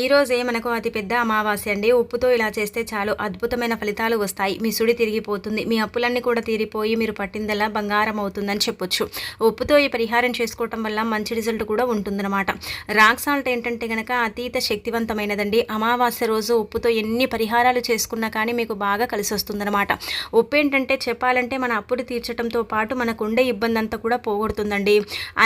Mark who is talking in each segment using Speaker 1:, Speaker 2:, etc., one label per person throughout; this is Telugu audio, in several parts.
Speaker 1: ఈ రోజే మనకు అతిపెద్ద అమావాస్య అండి. ఉప్పుతో ఇలా చేస్తే చాలు. అద్భుతమైన ఫలితాలు వస్తాయి. మీ సుడి తిరిగిపోతుంది. మీ అప్పులన్నీ కూడా తీరిపోయి మీరు పట్టిందల్లా బంగారం అవుతుందని చెప్పొచ్చు. ఉప్పుతో ఈ పరిహారం చేసుకోవటం వల్ల మంచి రిజల్ట్ కూడా ఉంటుందన్నమాట. రాక్ సాల్ట్ ఏంటంటే కనుక అతీత శక్తివంతమైనదండి. అమావాస్య రోజు ఉప్పుతో ఎన్ని పరిహారాలు చేసుకున్నా కానీ మీకు బాగా కలిసి వస్తుందన్నమాట. ఉప్పు ఏంటంటే చెప్పాలంటే మన అప్పులు తీర్చడంతో పాటు మనకు ఉండే ఇబ్బంది అంతా కూడా పోగొడుతుందండి.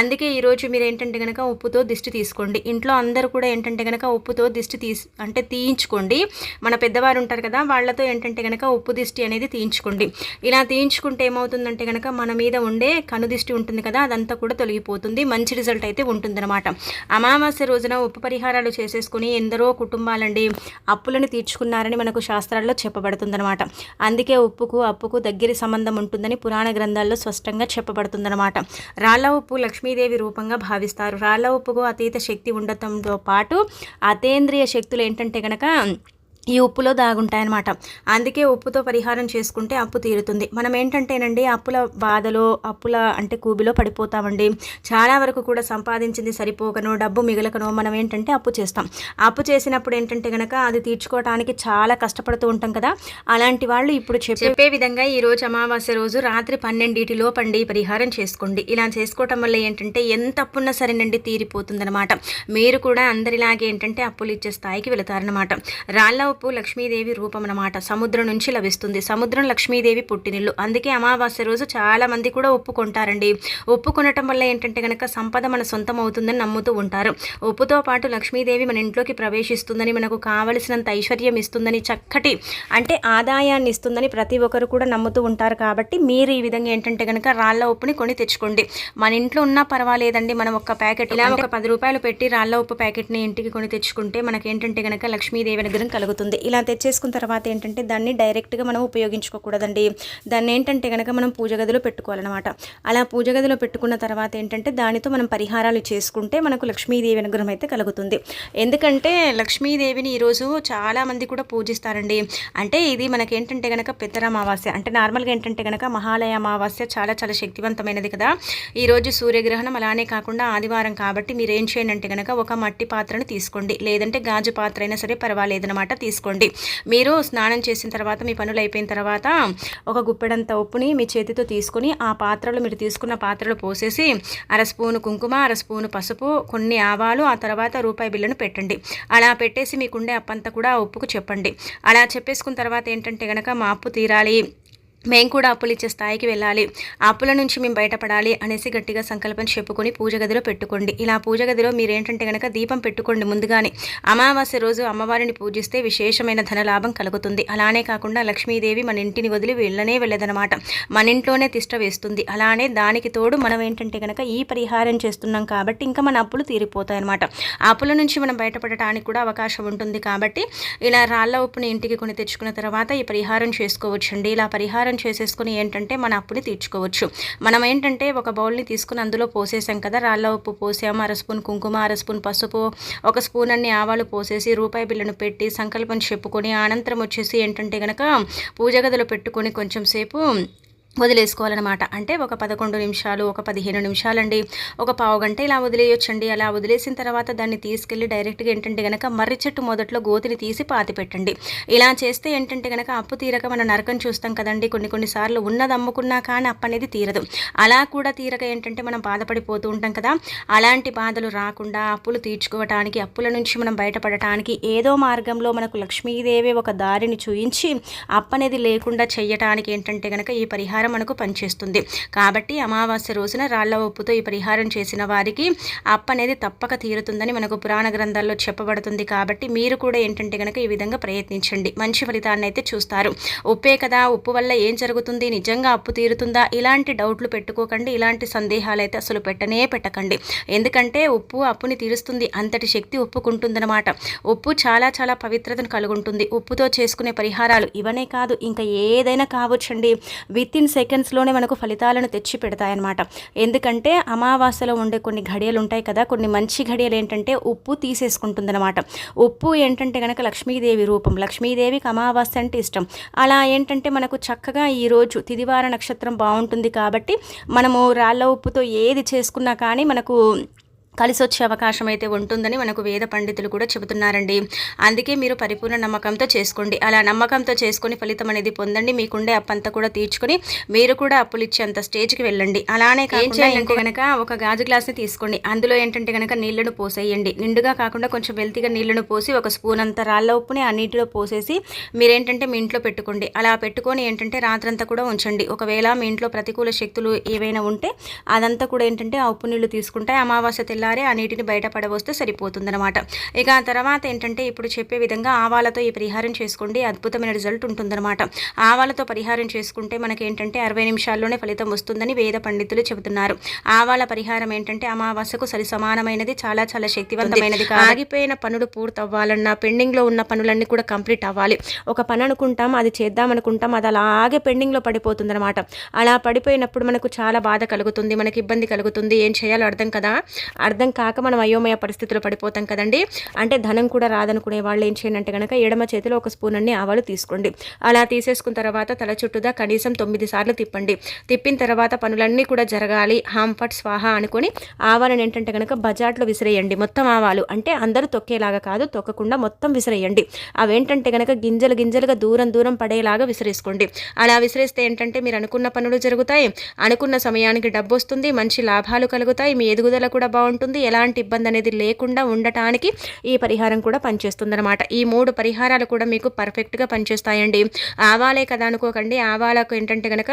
Speaker 1: అందుకే ఈరోజు మీరు ఏంటంటే కనుక ఉప్పుతో దిష్టి తీసుకోండి. ఇంట్లో అందరూ కూడా ఏంటంటే కనుక ఉప్పు ఉప్పుతో దిష్టి తీసి అంటే తీయించుకోండి. మన పెద్దవారు ఉంటారు కదా వాళ్ళతో ఏంటంటే కనుక ఉప్పు దిష్టి అనేది తీయించుకోండి. ఇలా తీయించుకుంటే ఏమవుతుందంటే కనుక మన మీద ఉండే కను దిష్టి ఉంటుంది కదా అదంతా కూడా తొలగిపోతుంది. మంచి రిజల్ట్ అయితే ఉంటుందన్నమాట. అమావాస్య రోజున ఉప్పు పరిహారాలు చేసేసుకుని ఎందరో కుటుంబాలండి అప్పులను తీర్చుకున్నారని మనకు శాస్త్రాల్లో చెప్పబడుతుందన్నమాట. అందుకే ఉప్పుకు అప్పుకు దగ్గరి సంబంధం ఉంటుందని పురాణ గ్రంథాల్లో స్పష్టంగా చెప్పబడుతుందన్నమాట. రాళ్ళ ఉప్పు లక్ష్మీదేవి రూపంగా భావిస్తారు. రాళ్ళ ఉప్పుకు అతీత శక్తి ఉండటంతో పాటు అతేంద్రియ శక్తులు ఏంటంటే కనుక ఈ ఉప్పులో దాగుంటాయన్నమాట. అందుకే ఉప్పుతో పరిహారం చేసుకుంటే అప్పు తీరుతుంది. మనం ఏంటంటేనండి అప్పుల బాధలో అప్పుల అంటే కూబిలో పడిపోతామండి. చాలా వరకు కూడా సంపాదించింది సరిపోకనో డబ్బు మిగలకనో మనం ఏంటంటే అప్పు చేస్తాం. అప్పు చేసినప్పుడు ఏంటంటే కనుక అది తీర్చుకోవడానికి చాలా కష్టపడుతూ ఉంటాం కదా. అలాంటి వాళ్ళు ఇప్పుడు చెప్పే విధంగా ఈరోజు అమావాస్య రోజు రాత్రి పన్నెండింటి లోపండి పరిహారం చేసుకోండి. ఇలా చేసుకోవటం వల్ల ఏంటంటే ఎంత అప్పున్నా సరేనండి తీరిపోతుందనమాట మీరు కూడా అందరిలాగే ఏంటంటే అప్పులు ఇచ్చే స్థాయికి వెళతారనమాట రాళ్ళ ఉప్పు లక్ష్మీదేవి రూపం అన్నమాట. సముద్రం నుంచి లభిస్తుంది. సముద్రం లక్ష్మీదేవి పుట్టినిల్లు. అందుకే అమావాస్య రోజు చాలా మంది కూడా ఒప్పుకుంటారండి. ఒప్పుకొనటం వల్ల ఏంటంటే కనుక సంపద మన సొంతం అవుతుందని నమ్ముతూ ఉంటారు. ఉప్పుతో పాటు లక్ష్మీదేవి మన ఇంట్లోకి ప్రవేశిస్తుందని మనకు కావలసినంత ఐశ్వర్యం ఇస్తుందని చక్కటి అంటే ఆదాయాన్ని ఇస్తుందని ప్రతి ఒక్కరు కూడా నమ్ముతూ ఉంటారు కాబట్టి మీరు ఈ విధంగా ఏంటంటే కనుక రాళ్ళ ఉప్పుని కొని తెచ్చుకోండి. మన ఇంట్లో ఉన్నా పర్వాలేదండి. మనం ఒక ప్యాకెట్ ఇలా ఒక పది రూపాయలు పెట్టి రాళ్ళ ఉప్పు ప్యాకెట్ని ఇంటికి కొని తెచ్చుకుంటే మనకేంటంటే కనుక లక్ష్మీదేవి అనుగ్రహం కలుగుతుంది. ఇలా తెచ్చేసుకున్న తర్వాత ఏంటంటే దాన్ని డైరెక్ట్గా మనం ఉపయోగించుకోకూడదండి. దాన్ని ఏంటంటే కనుక మనం పూజ గదిలో పెట్టుకోవాలన్నమాట. అలా పూజ గదిలో పెట్టుకున్న తర్వాత ఏంటంటే దానితో మనం పరిహారాలు చేసుకుంటే మనకు లక్ష్మీదేవి అనుగ్రహం అయితే కలుగుతుంది. ఎందుకంటే లక్ష్మీదేవిని ఈరోజు చాలామంది కూడా పూజిస్తారండి. అంటే ఇది మనకేంటంటే కనుక పెద్దర అమావాస్య అంటే నార్మల్గా ఏంటంటే కనుక మహాలయ అమావాస్య చాలా చాలా శక్తివంతమైనది కదా. ఈరోజు సూర్యగ్రహణం అలానే కాకుండా ఆదివారం కాబట్టి మీరు ఏం చేయండి అంటే కనుక ఒక మట్టి పాత్రను తీసుకోండి. లేదంటే గాజు పాత్ర అయినా సరే పర్వాలేదన్నమాట తీసుకోండి. మీరు స్నానం చేసిన తర్వాత మీ పనులు అయిపోయిన తర్వాత ఒక గుప్పెడంత ఉప్పుని మీ చేతితో తీసుకొని ఆ పాత్రలో మీరు తీసుకున్న పాత్రలో పోసేసి అర స్పూను కుంకుమ అర స్పూను పసుపు కొన్ని ఆవాలు ఆ తర్వాత రూపాయి బిల్లును పెట్టండి. అలా పెట్టేసి మీకుండే అప్పంతా కూడా ఆ ఉప్పుకు చెప్పండి. అలా చెప్పేసుకున్న తర్వాత ఏంటంటే కనుక మా అప్పు తీరాలి మేము కూడా అప్పులు ఇచ్చే స్థాయికి వెళ్ళాలి. అప్పుల నుంచి మేము బయటపడాలి అనేసి గట్టిగా సంకల్పం చెప్పుకొని పూజ గదిలో పెట్టుకోండి. ఇలా పూజ గదిలో మీరేంటంటే కనుక దీపం పెట్టుకోండి ముందుగానే. అమావాస్య రోజు అమ్మవారిని పూజిస్తే విశేషమైన ధనలాభం కలుగుతుంది. అలానే కాకుండా లక్ష్మీదేవి మన ఇంటిని వదిలి వెళ్ళనే వెళ్ళదనమాట. మన ఇంట్లోనే తిష్ట వేస్తుంది. అలానే దానికి తోడు మనం ఏంటంటే కనుక ఈ పరిహారం చేస్తున్నాం కాబట్టి ఇంకా మన అప్పులు తీరిపోతాయి అనమాట అప్పుల నుంచి మనం బయటపడటానికి కూడా అవకాశం ఉంటుంది కాబట్టి ఇలా రాళ్ళ ఉప్పుని ఇంటికి కొని తెచ్చుకున్న తర్వాత ఈ పరిహారం చేసుకోవచ్చండి. ఇలా పరిహారం చేసేసుకుని ఏంటంటే మన అప్పుని తీర్చుకోవచ్చు. మనం ఏంటంటే ఒక బౌల్ని తీసుకుని అందులో పోసేసాం కదా రాళ్ళ ఉప్పు పోసాము అర స్పూన్ కుంకుమ అర స్పూన్ పసుపు ఒక స్పూన్ అన్ని ఆవాలు పోసేసి రూపాయి బిల్లును పెట్టి సంకల్పం చెప్పుకొని అనంతరం వచ్చేసి ఏంటంటే కనుక పూజ గదిలో పెట్టుకొని కొంచెం సేపు వదిలేసుకోవాలన్నమాట. అంటే ఒక పదకొండు నిమిషాలు ఒక పదిహేను నిమిషాలండి. ఒక పావు గంట ఇలా వదిలేయొచ్చండి. అలా వదిలేసిన తర్వాత దాన్ని తీసుకెళ్ళి డైరెక్ట్గా ఏంటంటే కనుక మర్రి చెట్టు మొదట్లో గోతిని తీసి పాతి పెట్టండి. ఇలా చేస్తే ఏంటంటే కనుక అప్పు తీరక మన నరకం చూస్తాం కదండి. కొన్ని కొన్నిసార్లు ఉన్నది అమ్ముకున్నా కానీ అప్పు అనేది తీరదు. అలా కూడా తీరక ఏంటంటే మనం బాధపడిపోతూ ఉంటాం కదా. అలాంటి బాధలు రాకుండా అప్పులు తీర్చుకోవటానికి అప్పుల నుంచి మనం బయటపడటానికి ఏదో మార్గంలో మనకు లక్ష్మీదేవి ఒక దారిని చూయించి అప్పనేది లేకుండా చేయటానికి ఏంటంటే కనుక ఈ పరిహారం మనకు పనిచేస్తుంది. కాబట్టి అమావాస్య రోజున రాళ్ళ ఉప్పుతో ఈ పరిహారం చేసిన వారికి అప్ప అనేది తప్పక తీరుతుందని మనకు పురాణ గ్రంథాల్లో చెప్పబడుతుంది. కాబట్టి మీరు కూడా ఏంటంటే కనుక ఈ విధంగా ప్రయత్నించండి. మంచి ఫలితాన్ని అయితే చూస్తారు. ఉప్పే కదా ఉప్పు వల్ల ఏం జరుగుతుంది నిజంగా అప్పు తీరుతుందా? ఇలాంటి డౌట్లు పెట్టుకోకండి. ఇలాంటి సందేహాలు అయితే అసలు పెట్టనే పెట్టకండి. ఎందుకంటే ఉప్పు అప్పుని తీరుస్తుంది. అంతటి శక్తి ఉప్పుకుంటుందన్నమాట ఉప్పు చాలా చాలా పవిత్రతను కలుగుంటుంది. ఉప్పుతో చేసుకునే పరిహారాలు ఇవనే కాదు. ఇంకా ఏదైనా కావచ్చండి. విత్ ఇన్ సెకండ్స్లోనే మనకు ఫలితాలను తెచ్చి పెడతాయన్నమాట ఎందుకంటే అమావాస్యలో ఉండే కొన్ని ఘడియలు ఉంటాయి కదా కొన్ని మంచి ఘడియలు ఏంటంటే ఉప్పు తీసేసుకుంటుందన్నమాట. ఉప్పు ఏంటంటే కనుక లక్ష్మీదేవి రూపం లక్ష్మీదేవికి అమావాస్య అంటే ఇష్టం. అలా ఏంటంటే మనకు చక్కగా ఈరోజు తిదివార నక్షత్రం బాగుంటుంది కాబట్టి మనము రాళ్ళ ఉప్పుతో ఏది చేసుకున్నా కానీ మనకు కలిసి వచ్చే అవకాశం అయితే ఉంటుందని మనకు వేద పండితులు కూడా చెబుతున్నారండి. అందుకే మీరు పరిపూర్ణ నమ్మకంతో చేసుకోండి. అలా నమ్మకంతో చేసుకొని ఫలితం అనేది పొందండి. మీకుండే అప్పంతా కూడా తీర్చుకొని మీరు కూడా అప్పులు ఇచ్చేంత స్టేజ్కి వెళ్ళండి. అలానే ఏం చేయాలంటే కనుక ఒక గాజు గ్లాస్ని తీసుకోండి. అందులో ఏంటంటే కనుక నీళ్ళను పోసేయండి. నిండుగా కాకుండా కొంచెం వెల్తిగా నీళ్ళను పోసి ఒక స్పూన్ అంత రాళ్ళ ఉప్పుని ఆ నీటిలో పోసేసి మీరేంటంటే మీ ఇంట్లో పెట్టుకోండి. అలా పెట్టుకొని ఏంటంటే రాత్రంతా కూడా ఉంచండి. ఒకవేళ మీ ఇంట్లో ప్రతికూల శక్తులు ఏవైనా ఉంటే అదంతా కూడా ఏంటంటే ఆ ఉప్పు నీళ్ళు తీసుకుంటే అమావాస్య తెల్ల తెల్లారి ఆ నీటిని బయట పడవస్తే సరిపోతుందనమాట ఇక ఆ తర్వాత ఏంటంటే ఇప్పుడు చెప్పే విధంగా ఆవాలతో ఈ పరిహారం చేసుకోండి అద్భుతమైన రిజల్ట్ ఉంటుందన్నమాట. ఆవాలతో పరిహారం చేసుకుంటే మనకి ఏంటంటే అరవై నిమిషాల్లోనే ఫలితం వస్తుందని వేద పండితులు చెబుతున్నారు. ఆవాల పరిహారం ఏంటంటే అమావాస్యకు సరి సమానమైనది చాలా చాలా శక్తివంతమైనది ఆగిపోయిన పనులు పూర్తవ్వాలన్నా పెండింగ్లో ఉన్న పనులన్నీ కూడా కంప్లీట్ అవ్వాలి. ఒక పని అనుకుంటాం అది చేద్దాం అనుకుంటాం అది అలాగే పెండింగ్లో పడిపోతుంది అనమాట అలా పడిపోయినప్పుడు మనకు చాలా బాధ కలుగుతుంది మనకి ఇబ్బంది కలుగుతుంది ఏం చేయాలో అర్థం కదా? అర్థం అర్థం కాక మనం అయోమయ పరిస్థితులు పడిపోతాం కదండి. అంటే ధనం కూడా రాదనుకునే వాళ్ళు ఏం చేయండి అంటే కనుక ఎడమ చేతిలో ఒక స్పూన్ అన్ని ఆవాలు తీసుకోండి. అలా తీసేసుకున్న తర్వాత తల చుట్టూదా కనీసం తొమ్మిది సార్లు తిప్పండి. తిప్పిన తర్వాత పనులన్నీ కూడా జరగాలి. హాంఫట్ స్వాహ అనుకొని ఆవాలను ఏంటంటే కనుక బజాట్లో విసిరేయండి. మొత్తం ఆవాలు. అంటే అందరూ తొక్కేలాగా కాదు తొక్కకుండా మొత్తం విసిరేయండి. అవేంటంటే కనుక గింజలు గింజలుగా దూరం దూరం పడేలాగా విసిరేసుకోండి. అలా విసిరేస్తే ఏంటంటే మీరు అనుకున్న పనులు జరుగుతాయి. అనుకున్న సమయానికి డబ్బు వస్తుంది మంచి లాభాలు కలుగుతాయి మీ ఎదుగుదల కూడా బాగుంటుంది. ఉంటుంది. ఎలాంటి ఇబ్బంది అనేది లేకుండా ఉండటానికి ఈ పరిహారం కూడా పనిచేస్తుందన్నమాట. ఈ మూడు పరిహారాలు కూడా మీకు పర్ఫెక్ట్గా పనిచేస్తాయండి. ఆవాలే కదా అనుకోకండి. ఆవాలకు ఏంటంటే కనుక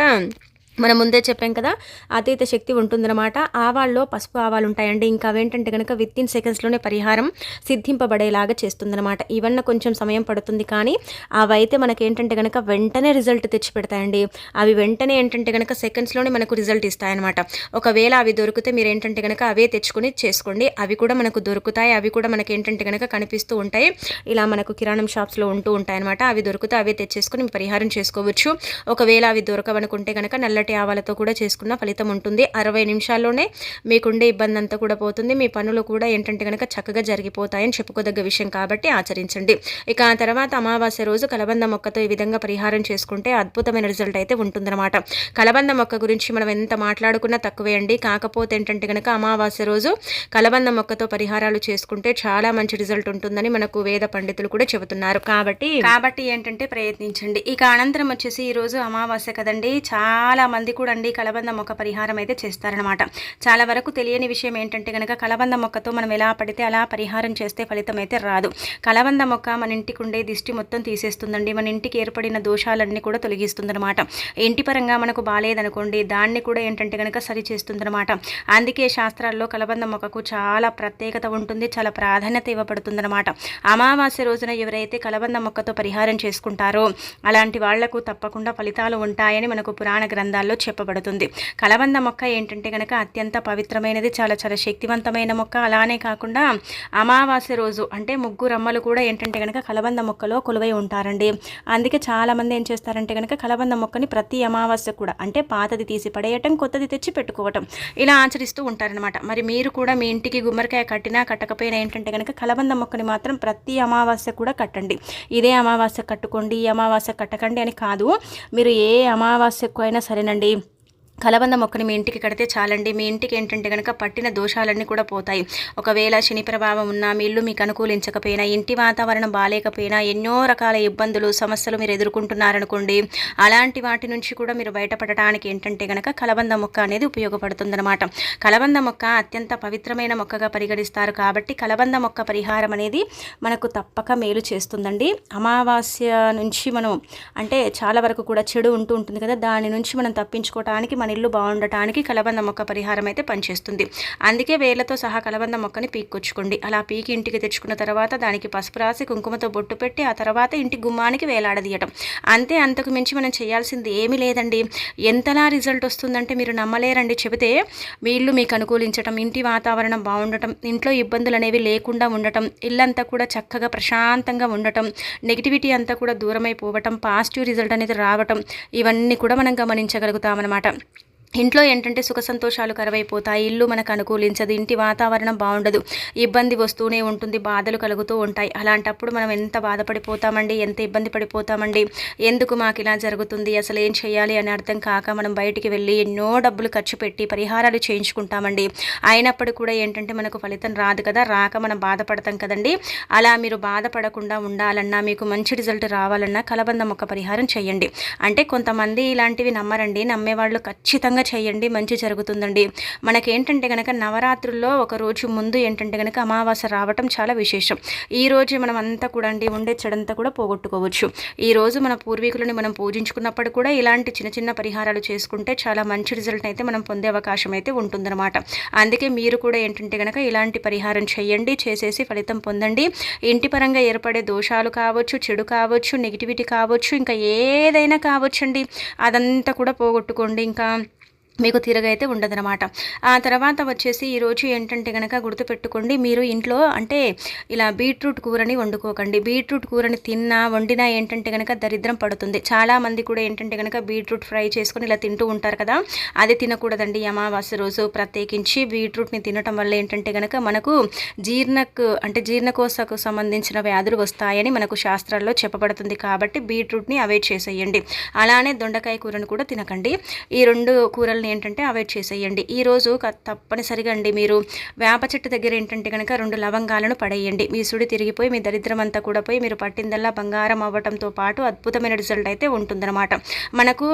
Speaker 1: మనం ముందే చెప్పాం కదా అతీత శక్తి ఉంటుందన్నమాట. ఆవాల్లో పసుపు ఆవాలు ఉంటాయండి. ఇంకా అవేంటంటే కనుక విత్ ఇన్ సెకండ్స్లోనే పరిహారం సిద్ధింపబడేలాగా చేస్తుందన్నమాట. ఇవన్న కొంచెం సమయం పడుతుంది కానీ అవైతే మనకేంటంటే కనుక వెంటనే రిజల్ట్ తెచ్చి పెడతాయండి అవి వెంటనే ఏంటంటే కనుక సెకండ్స్లోనే మనకు రిజల్ట్ ఇస్తాయన్నమాట. ఒకవేళ అవి దొరికితే మీరు ఏంటంటే కనుక అవే తెచ్చుకొని చేసుకోండి. అవి కూడా మనకు దొరుకుతాయి. అవి కూడా మనకి ఏంటంటే కనుక కనిపిస్తూ ఉంటాయి. ఇలా మనకు కిరాణం షాప్స్లో ఉంటూ ఉంటాయి అనమాట అవి దొరికితే అవే తెచ్చేసుకొని పరిహారం చేసుకోవచ్చు. ఒకవేళ అవి దొరకవనుకుంటే కనుక నల్ల తెల్లటి ఆవాలతో కూడా చేసుకున్న ఫలితం ఉంటుంది. అరవై నిమిషాల్లోనే మీకుండే ఇబ్బంది అంతా కూడా పోతుంది. మీ పనులు కూడా ఏంటంటే కనుక చక్కగా జరిగిపోతాయని చెప్పుకోదగ్గ విషయం కాబట్టి ఆచరించండి. ఇక ఆ తర్వాత అమావాస్య రోజు కలబంద మొక్కతో ఈ విధంగా పరిహారం చేసుకుంటే అద్భుతమైన రిజల్ట్ అయితే ఉంటుందన్నమాట. కలబంద మొక్క గురించి మనం ఎంత మాట్లాడుకున్నా తక్కువే అండి. కాకపోతే ఏంటంటే కనుక అమావాస్య రోజు కలబంద మొక్కతో పరిహారాలు చేసుకుంటే చాలా మంచి రిజల్ట్ ఉంటుందని మనకు వేద పండితులు కూడా చెబుతున్నారు. కాబట్టి కాబట్టి ఏంటంటే ప్రయత్నించండి. ఇక అనంతరం వచ్చేసి ఈ రోజు అమావాస్య కదండి. చాలా మంది కూడా అండి కలబంద మొక్క పరిహారం అయితే చేస్తారనమాట చాలా వరకు తెలియని విషయం ఏంటంటే కనుక కలబంద మొక్కతో మనం ఎలా పడితే అలా పరిహారం చేస్తే ఫలితం అయితే రాదు. కలబంద మొక్క మన ఇంటికి ఉండే దిష్టి మొత్తం తీసేస్తుందండి. మన ఇంటికి ఏర్పడిన దోషాలన్నీ కూడా తొలగిస్తుందనమాట ఇంటి పరంగా మనకు బాగాలేదనుకోండి దాన్ని కూడా ఏంటంటే కనుక సరి చేస్తుందనమాట అందుకే శాస్త్రాల్లో కలబంద మొక్కకు చాలా ప్రత్యేకత ఉంటుంది చాలా ప్రాధాన్యత ఇవ్వబడుతుందనమాట అమావాస్య రోజున ఎవరైతే కలబంద మొక్కతో పరిహారం చేసుకుంటారో అలాంటి వాళ్ళకు తప్పకుండా ఫలితాలు ఉంటాయని మనకు పురాణ గ్రంథాలు పురాణాల్లో చెప్పబడుతుంది. కలబంద మొక్క ఏంటంటే కనుక అత్యంత పవిత్రమైనది చాలా చాలా శక్తివంతమైన మొక్క. అలానే కాకుండా అమావాస్య రోజు అంటే ముగ్గురు అమ్మలు కూడా ఏంటంటే కనుక కలబంద మొక్కలో కొలువై ఉంటారండి. అందుకే చాలామంది ఏం చేస్తారంటే కనుక కలబంద మొక్కని ప్రతి అమావాస్య కూడా అంటే పాతది తీసి పడేయటం కొత్తది తెచ్చి పెట్టుకోవటం ఇలా ఆచరిస్తూ ఉంటారనమాట మరి మీరు కూడా మీ ఇంటికి గుమ్మరికాయ కట్టినా కట్టకపోయినా ఏంటంటే కనుక కలబంద మొక్కని మాత్రం ప్రతి అమావాస్య కూడా కట్టండి. ఇదే అమావాస్య కట్టుకోండి ఈ అమావాస్య కట్టకండి అని కాదు. మీరు ఏ అమావాస్యకు అయినా సరేనండి. అండి కలబంద మొక్కని మీ ఇంటికి కడితే చాలండి. మీ ఇంటికి ఏంటంటే కనుక పట్టిన దోషాలన్నీ కూడా పోతాయి. ఒకవేళ శని ప్రభావం ఉన్నా మీ ఇల్లు మీకు అనుకూలించకపోయినా ఇంటి వాతావరణం బాగాలేకపోయినా ఎన్నో రకాల ఇబ్బందులు సమస్యలు మీరు ఎదుర్కొంటున్నారనుకోండి అలాంటి వాటి నుంచి కూడా మీరు బయటపడటానికి ఏంటంటే కనుక కలబంద మొక్క అనేది ఉపయోగపడుతుందన్నమాట. కలబంద మొక్క అత్యంత పవిత్రమైన మొక్కగా పరిగణిస్తారు కాబట్టి కలబంద మొక్క పరిహారం అనేది మనకు తప్పక మేలు చేస్తుందండి. అమావాస్య నుంచి మనం అంటే చాలా వరకు కూడా చెడు ఉంటూ ఉంటుంది కదా దాని నుంచి మనం తప్పించుకోవటానికి మన ఇల్లు బాగుండటానికి కలబంద మొక్క పరిహారం అయితే పనిచేస్తుంది. అందుకే వేర్లతో సహా కలబంద మొక్కని పీక్కొచ్చుకోండి. అలా పీకి ఇంటికి తెచ్చుకున్న తర్వాత దానికి పసుపు రాసి కుంకుమతో బొట్టు పెట్టి ఆ తర్వాత ఇంటి గుమ్మానికి వేలాడదీయటం. అంతే అంతకు మించి మనం చేయాల్సింది ఏమీ లేదండి. ఎంతలా రిజల్ట్ వస్తుందంటే మీరు నమ్మలేరండి. చెబితే మీ ఇల్లు మీకు అనుకూలించటం ఇంటి వాతావరణం బాగుండటం ఇంట్లో ఇబ్బందులు అనేవి లేకుండా ఉండటం ఇల్లంతా కూడా చక్కగా ప్రశాంతంగా ఉండటం నెగిటివిటీ అంతా కూడా దూరమైపోవటం పాజిటివ్ రిజల్ట్ అనేది రావటం ఇవన్నీ కూడా మనం గమనించగలుగుతామన్నమాట. ఇంట్లో ఏంటంటే సుఖ సంతోషాలు కరువైపోతాయి ఇల్లు మనకు అనుకూలించదు ఇంటి వాతావరణం బాగుండదు ఇబ్బంది వస్తూనే ఉంటుంది బాధలు కలుగుతూ ఉంటాయి. అలాంటప్పుడు మనం ఎంత బాధపడిపోతామండి ఎంత ఇబ్బంది పడిపోతామండి ఎందుకు మాకు ఇలా జరుగుతుంది అసలు ఏం చేయాలి అని అర్థం కాక మనం బయటికి వెళ్ళి ఎన్నో డబ్బులు ఖర్చు పెట్టి పరిహారాలు చేయించుకుంటామండి. అయినప్పుడు కూడా ఏంటంటే మనకు ఫలితం రాదు కదా రాక మనం బాధపడతాం కదండి. అలా మీరు బాధపడకుండా ఉండాలన్నా మీకు మంచి రిజల్ట్ రావాలన్నా కలబందం ఒక పరిహారం చేయండి. అంటే కొంతమంది ఇలాంటివి నమ్మరండి నమ్మేవాళ్ళు ఖచ్చితంగా చేయండి మంచి జరుగుతుందండి. మనకేంటంటే కనుక నవరాత్రుల్లో ఒక రోజు ముందు ఏంటంటే కనుక అమావాస్య రావటం చాలా విశేషం. ఈ రోజు మనం అంతా కూడా అండి ఉండే చెడంతా కూడా పోగొట్టుకోవచ్చు. ఈ రోజు మన పూర్వీకులని మనం పూజించుకున్నప్పుడు కూడా ఇలాంటి చిన్న చిన్న పరిహారాలు చేసుకుంటే చాలా మంచి రిజల్ట్ అయితే మనం పొందే అవకాశం అయితే ఉంటుందన్నమాట. అందుకే మీరు కూడా ఏంటంటే కనుక ఇలాంటి పరిహారం చేయండి చేసేసి ఫలితం పొందండి. ఇంటి పరంగా ఏర్పడే దోషాలు కావచ్చు చెడు కావచ్చు నెగిటివిటీ కావచ్చు ఇంకా ఏదైనా కావచ్చండి. అదంతా కూడా పోగొట్టుకోండి. ఇంకా మీకు తిరగైతే ఉండదనమాట ఆ తర్వాత వచ్చేసి ఈరోజు ఏంటంటే కనుక గుర్తుపెట్టుకోండి మీరు ఇంట్లో అంటే ఇలా బీట్రూట్ కూరని వండుకోకండి. బీట్రూట్ కూరని తిన్నా వండినా ఏంటంటే కనుక దరిద్రం పడుతుంది. చాలామంది కూడా ఏంటంటే కనుక బీట్రూట్ ఫ్రై చేసుకొని ఇలా తింటూ ఉంటారు కదా అది తినకూడదండి. అమావాస్య రోజు ప్రత్యేకించి బీట్రూట్ని తినటం వల్ల ఏంటంటే కనుక మనకు జీర్ణకు అంటే జీర్ణకోశకు సంబంధించిన వ్యాధులు వస్తాయని మనకు శాస్త్రాల్లో చెప్పబడుతుంది. కాబట్టి బీట్రూట్ని అవాయిడ్ చేసేయండి. అలానే దొండకాయ కూరను కూడా తినకండి. ఈ రెండు కూరలు వాటిని ఏంటంటే అవాయిడ్ చేసేయండి. ఈరోజు తప్పనిసరిగా అండి మీరు వేప చెట్టు దగ్గర ఏంటంటే కనుక రెండు లవంగాలను పడేయండి. మీ సుడి తిరిగిపోయి మీ దరిద్రం అంతా కూడా పోయి మీరు పట్టిందల్లా బంగారం అవ్వటంతో పాటు అద్భుతమైన రిజల్ట్ అయితే ఉంటుందన్నమాట. మనకు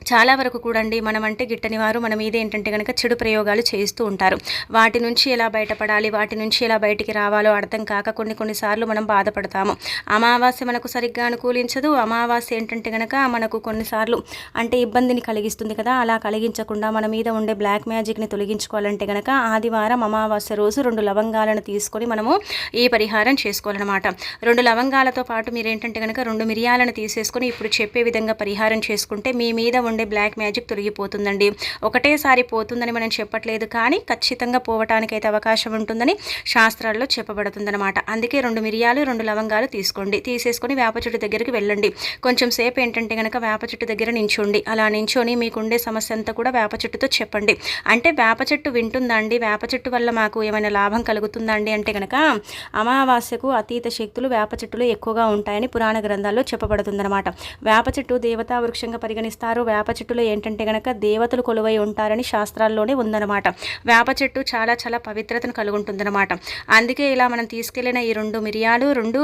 Speaker 1: చాలా వరకు కూడండి మనం అంటే గిట్టని వారు మన మీద ఏంటంటే కనుక చెడు ప్రయోగాలు చేస్తూ ఉంటారు. వాటి నుంచి ఎలా బయటపడాలి వాటి నుంచి ఎలా బయటికి రావాలో అర్థం కాక కొన్ని కొన్నిసార్లు మనం బాధపడతాము. అమావాస్య మనకు సరిగ్గా అనుకూలించదు. అమావాస్య ఏంటంటే కనుక మనకు కొన్నిసార్లు అంటే ఇబ్బందిని కలిగిస్తుంది కదా అలా కలిగించకుండా మన మీద ఉండే బ్లాక్ మ్యాజిక్ని తొలగించుకోవాలంటే కనుక ఆదివారం అమావాస్య రోజు రెండు లవంగాలను తీసుకొని మనము ఈ పరిహారం చేసుకోవాలన్నమాట. రెండు లవంగాలతో పాటు మీరేంటంటే కనుక రెండు మిరియాలను తీసేసుకొని ఇప్పుడు చెప్పే విధంగా పరిహారం చేసుకుంటే మీ మీద ఉండే బ్లాక్ మ్యాజిక్ తొలగిపోతుందండి. ఒకటేసారి పోతుందని మనం చెప్పట్లేదు కానీ ఖచ్చితంగా పోవటానికైతే అవకాశం ఉంటుందని శాస్త్రాల్లో చెప్పబడుతుందన్నమాట. అందుకే రెండు మిరియాలు రెండు లవంగాలు తీసుకోండి. తీసేసుకొని వేప చెట్టు దగ్గరికి వెళ్ళండి. కొంచెం సేపు ఏంటంటే కనుక వేప చెట్టు దగ్గర నించోండి. అలా నించొని మీకుండే సమస్య అంతా కూడా వేప చెట్టుతో చెప్పండి. అంటే వేప చెట్టు వింటుందా అండి? వేప చెట్టు వల్ల మాకు ఏమైనా లాభం కలుగుతుందా అండి అంటే కనుక అమావాస్యకు అతీత శక్తులు వేప చెట్టులో ఎక్కువగా ఉంటాయని పురాణ గ్రంథాల్లో చెప్పబడుతుందన్నమాట. వేప చెట్టు దేవతా వృక్షంగా పరిగణిస్తారు. వేప చెట్టులో ఏంటంటే కనుక దేవతలు కొలువై ఉంటారని శాస్త్రాల్లోనే ఉందన్నమాట. వేప చెట్టు చాలా చాలా పవిత్రతను కలిగి అందుకే ఇలా మనం తీసుకెళ్ళిన ఈ రెండు మిరియాలు రెండు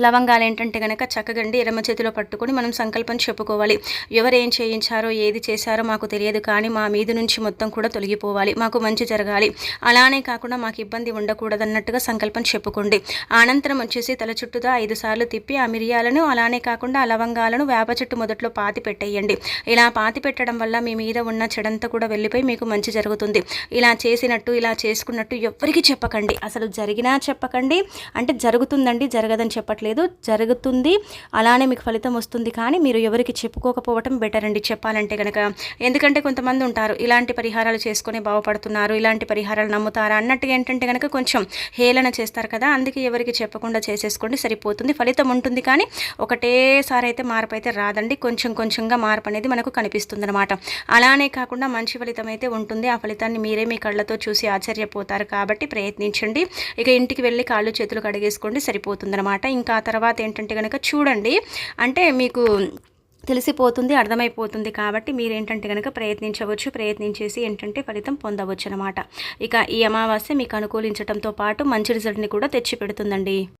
Speaker 1: లవంగాలు ఏంటంటే కనుక చక్కగండి ఎడమ చేతిలో పట్టుకొని మనం సంకల్పం చెప్పుకోవాలి. ఎవరు ఏం చేయించారో ఏది చేశారో మాకు తెలియదు కానీ మా మీద నుంచి మొత్తం కూడా తొలగిపోవాలి. మాకు మంచి జరగాలి. అలానే కాకుండా మాకు ఇబ్బంది ఉండకూడదన్నట్టుగా సంకల్పం చెప్పుకోండి. అనంతరం వచ్చేసి తల చుట్టూదా ఐదు సార్లు తిప్పి ఆ మిరియాలను అలానే కాకుండా ఆ లవంగాలను వేప చెట్టు మొదట్లో పాతి పెట్టేయండి. ఇలా పాతి పెట్టడం వల్ల మీ మీద ఉన్న చెడంతా కూడా వెళ్ళిపోయి మీకు మంచి జరుగుతుంది. ఇలా చేసినట్టు ఇలా చేసుకున్నట్టు ఎవ్వరికి చెప్పకండి. అసలు జరిగినా చెప్పకండి అంటే జరుగుతుందండి జరగదని చెప్పట్లేదు. చెప్పట్లేదు జరుగుతుంది. అలానే మీకు ఫలితం వస్తుంది కానీ మీరు ఎవరికి చెప్పుకోకపోవటం బెటర్ అండి చెప్పాలంటే కనుక ఎందుకంటే కొంతమంది ఉంటారు ఇలాంటి పరిహారాలు చేసుకొని బాగుపడుతున్నారు ఇలాంటి పరిహారాలు నమ్ముతారా అన్నట్టుగా ఏంటంటే కనుక కొంచెం హేళన చేస్తారు కదా అందుకే ఎవరికి చెప్పకుండా చేసేసుకోండి సరిపోతుంది ఫలితం ఉంటుంది కానీ ఒకటేసారి అయితే మార్పు అయితే రాదండి. కొంచెం కొంచెంగా మార్పు అనేది మనకు కనిపిస్తుంది అనమాట అలానే కాకుండా మంచి ఫలితం అయితే ఉంటుంది. ఆ ఫలితాన్ని మీరే మీ కళ్ళతో చూసి ఆశ్చర్యపోతారు కాబట్టి ప్రయత్నించండి. ఇక ఇంటికి వెళ్ళి కాళ్ళు చేతులు కడిగేసుకోండి సరిపోతుందన్నమాట. ఇంకా ఆ తర్వాత ఏంటంటే కనుక చూడండి. అంటే మీకు తెలిసిపోతుంది అర్థమైపోతుంది కాబట్టి మీరు ఏంటంటే కనుక ప్రయత్నించవచ్చు ప్రయత్నించేసి ఏంటంటే ఫలితం పొందవచ్చు అనమాట ఇక ఈ అమావాస్య మీకు అనుకూలించడంతో పాటు మంచి రిజల్ట్ని కూడా తెచ్చిపెడుతుందండి.